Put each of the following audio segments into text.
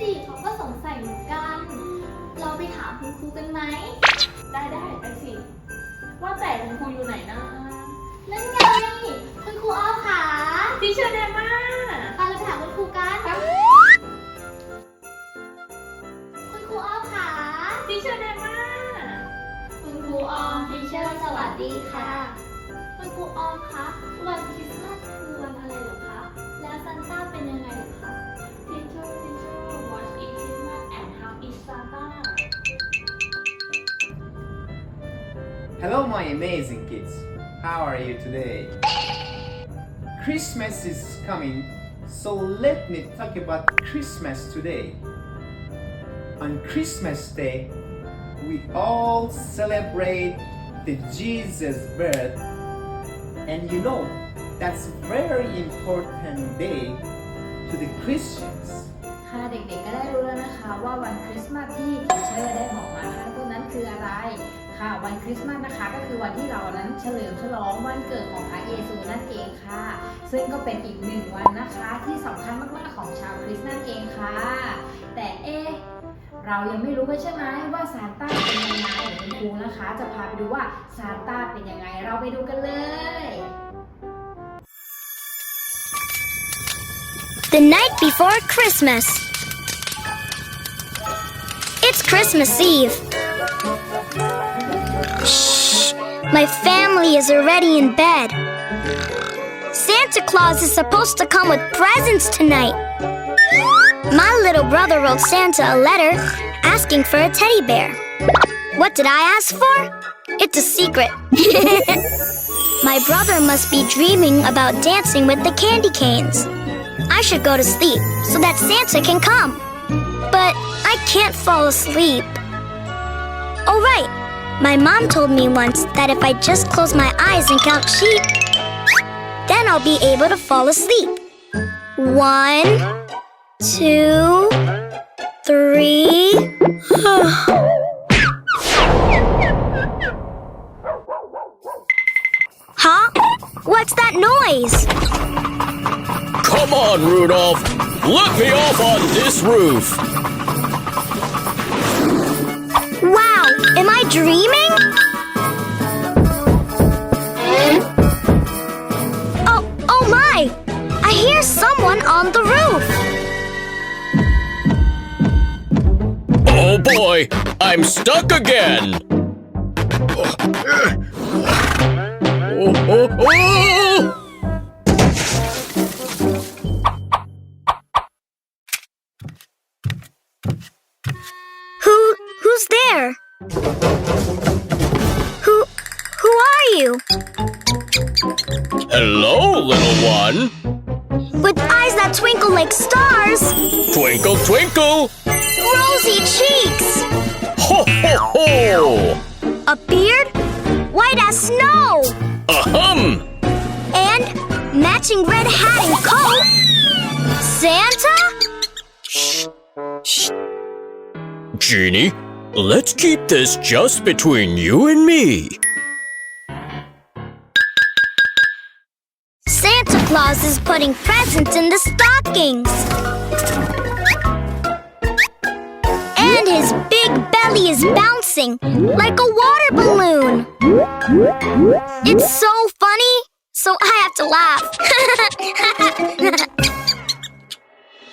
สิเขาก็สงสัยเหมือนกัน เราไปถามคุณครูกันไหม ได้ได้ไปสิ ว่าแต่คุณครูอยู่ไหนนะนั่นไง คุณครูอ้อมขาที่เชอร์เดม่าไปเราไปถามคุณครูกัน คุณครูอ้อมขาที่เชอร์เดม่าคุณครูออมทีเชอร์สวัสดีค่ะ คุณครูออมคะ วันคริสต์มาสคือวันอะไรเหรอคะ แล้วซานต้าเป็นยังไงเหรอคะ Hello, my amazing kids. How are you today? Christmas is coming, so let me talk about Christmas today. On Christmas Day, we all celebrate the Jesus birth, and you know that's very important day to the Christians. ค่ะเด็กๆก็ได้รู้แล้วนะคะว่าวันคริสต์มาสที่ทีเชอร์ได้บอกมาข้างต้นนั้น คืออะไรค่ะ วันคริสต์มาสนะคะ ก็คือวันที่เรานั้นเฉลิมฉลองวันเกิดของพระเยซูนั่นเองค่ะ ซึ่งก็เป็นอีกหนึ่งวันนะคะที่สำคัญมากๆของชาวคริสต์นั่นเองค่ะ แต่เอ๊ะเรายังไม่รู้กันใช่ไหมว่าซานต้าเป็นยังไงเดี๋ยวคุณครูนะคะ จะพาไปดูว่าซานต้าเป็นยังไงเราไปดูกันเลย The night before Christmas. It's Christmas Eve. My family is already in bed. Santa Claus is supposed to come with presents tonight. My little brother wrote Santa a letter asking for a teddy bear. What did I ask for? It's a secret. My brother must be dreaming about dancing with the candy canes. I should go to sleep so that Santa can come. But I can't fall asleep. Oh, right. My mom told me once that if I just close my eyes and count sheep, then I'll be able to fall asleep. One, two, three. huh? What's that noise? Come on, Rudolph! Let me off on this roof! Wow, am I dreaming? On the roof. Oh boy, I'm stuck again! Oh, oh, oh! Who who's there? Who who are you? Hello, little one! With eyes that twinkle like stars, Twinkle, twinkle! rosy cheeks, Ho, ho, ho! a beard white as snow, Ahem! and matching red hat and coat. Santa? Shh. Shh. Genie, let's keep this just between you and me. Claus is putting presents in the stockings. And his big belly is bouncing like a water balloon. It's so funny, so I have to laugh.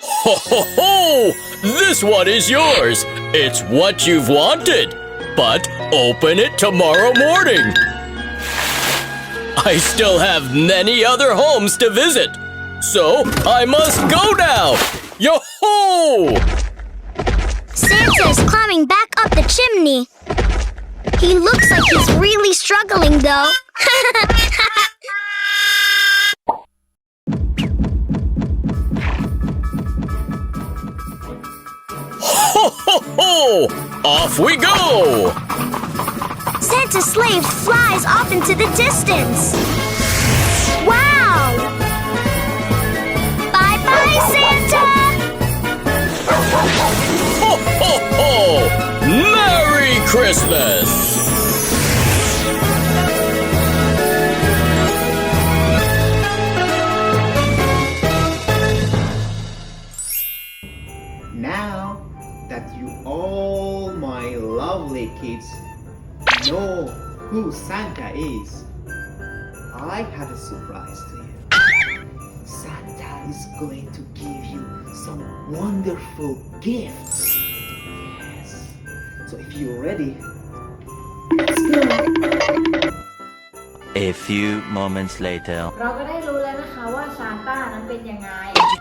Ho, ho, ho! This one is yours! It's what you've wanted! But open it tomorrow morning! I still have many other homes to visit, so I must go now! Yo ho! Santa is climbing back up the chimney. He looks like he's really struggling, though. Ho, ho, ho! Off we go! Santa's Slave flies off into the distance. Wow! Bye bye, Santa! Ho, ho, ho! Merry Christmas! Now that you all my lovely kids know who Santa is, I have a surprise to you. Santa is going to give you some wonderful gifts. Yes. So if you're ready, let's go. A few moments later. เราก็ได้รู้แล้วนะคะว่าซานต้านั้นเป็นยังไง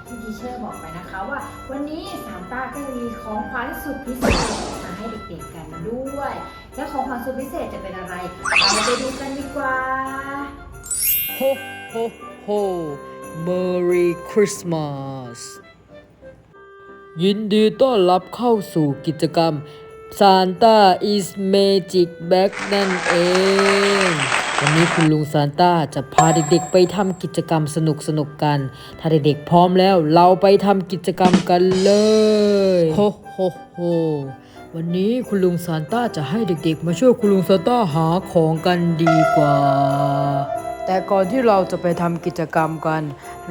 ที่ทีเชอร์บอกไปนะคะว่า วันนี้ซานต้าก็จะมีของขวัญสุดพิเศษมา ให้เด็กๆกันด้วยและของขวัญสุดพิเศษจะเป็นอะไรเราไปดูกันดีกว่าโฮโฮโฮ Merry Christmas ยินดีต้อนรับเข้าสู่กิจกรรม Santa is Magic Bag นั่นเอง วันนี้คุณลุงซานต้าจะพาเด็กๆไปทำกิจกรรมสนุกๆกัน ถ้าเด็กๆพร้อมแล้วเราไปทำกิจกรรมกันเลย โฮโฮโฮ วันนี้คุณลุงซานต้าจะให้เด็กๆ มาช่วยคุณลุงซานต้าหาของกันดีกว่า แต่ก่อนที่เราจะไปทำกิจกรรมกัน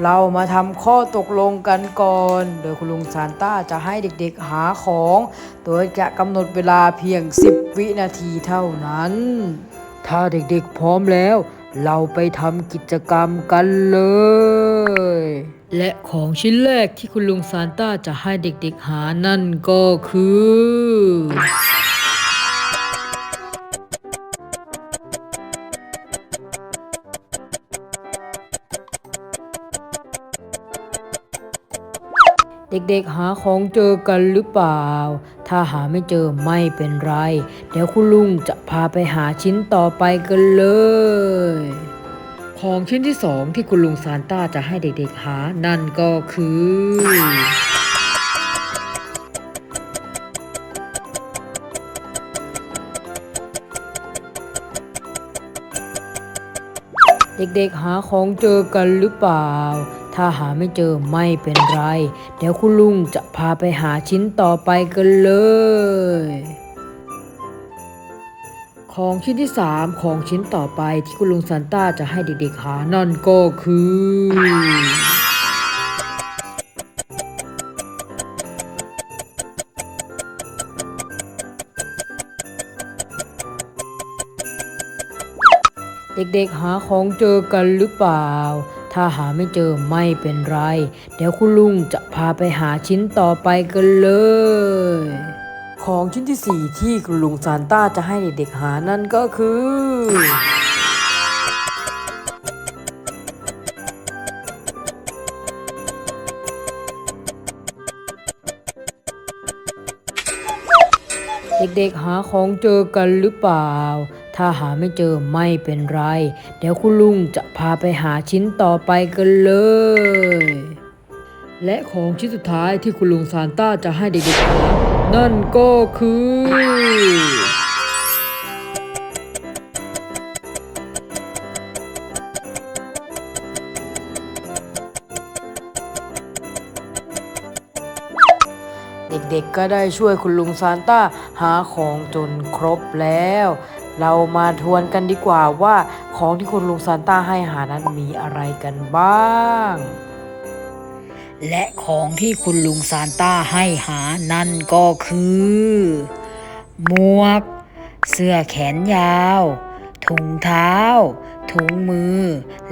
เรามาทำข้อตกลงกันก่อน โดยคุณลุงซานต้าจะให้เด็กๆหาของ โดยจะกำหนดเวลาเพียง 10 วินาทีเท่านั้น ถ้าเด็กๆพร้อมแล้ว เราไปทำกิจกรรมกันเลย และของชิ้นแรกที่คุณลุงซานต้าจะให้เด็กๆหานั่นก็คือ เด็กๆหาของเจอกันหรือเปล่า ถ้าหาไม่เจอไม่เป็นไร เดี๋ยวคุณลุงจะพาไปหาชิ้นต่อไปกันเลย ของชิ้นที่สองที่คุณลุงซานต้าจะให้เด็กๆหา นั่นก็คือ เด็กๆหาของเจอกันหรือเปล่า ถ้าหาไม่เจอไม่เป็นไร เดี๋ยวคุณลุงจะพาไปหาชิ้นต่อไปกันเลย ของชิ้นที่ 3 ของชิ้นต่อไปที่คุณลุงซันต้าจะให้เด็กๆหานั่นก็คือ เด็กๆหาของเจอกันหรือเปล่า ถ้าหาไม่เจอไม่เป็นไร เดี๋ยวคุณลุงจะพาไปหาชิ้นต่อไปกันเลย ของชิ้นที่ 4 ที่คุณลุงซานต้าจะให้เด็กๆหานั่นก็คือ เด็กๆหาของเจอกันหรือเปล่า ถ้าหาไม่เจอไม่เป็นไร เดี๋ยวคุณลุงจะพาไปหาชิ้นต่อไปกันเลยและของชิ้นสุดท้ายที่คุณลุงซานต้าจะให้เด็กๆหา นั่นก็คือ เด็กๆก็ได้ช่วยคุณลุงซานต้าหาของจนครบแล้ว เรามาทวนกันดีกว่าว่าของที่คุณลุงซานต้าให้หานั้นมีอะไรกันบ้าง และของที่คุณลุงซานต้าให้หานั่นก็คือ หมวก เสื้อแขนยาว ถุงเท้า ถุงมือ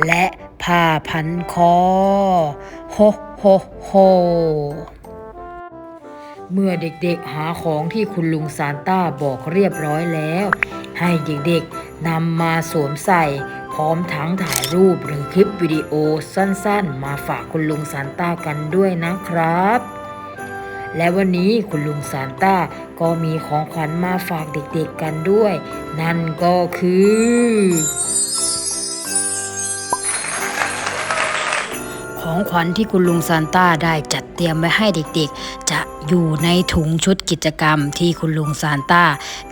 และผ้าพันคอโฮโฮโฮเมื่อเด็กๆหาของที่คุณลุงซานต้าบอกเรียบร้อยแล้ว ให้เด็กๆนำมาสวมใส่ ร้อมทั้งถ่ายรูปหรือคลิปวิดีโอสั้นๆ มาฝากคุณลุงซานต้ากันด้วยนะครับ และวันนี้คุณลุงซานต้าก็มีของขวัญมาฝากเด็กๆกันด้วย นั่นก็คือ ของขวัญที่คุณลุงซานต้าได้จัดเตรียมไว้ให้เด็กๆ จะอยู่ในถุงชุดกิจกรรมที่คุณลุงซานต้า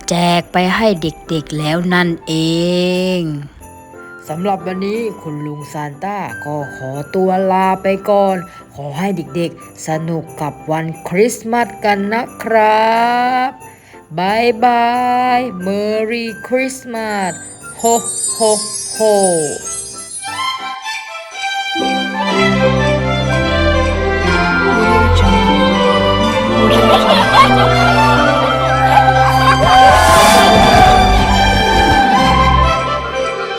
แจกไปให้เด็กๆแล้วนั่นเอง สำหรับวันนี้คุณลุงซานต้าก็ขอตัวลาไปก่อน ขอให้เด็กๆสนุกกับวันคริสต์มาสกันนะครับบายบายเมอรี่คริสต์มาสโฮโฮโฮ哈哈哈哈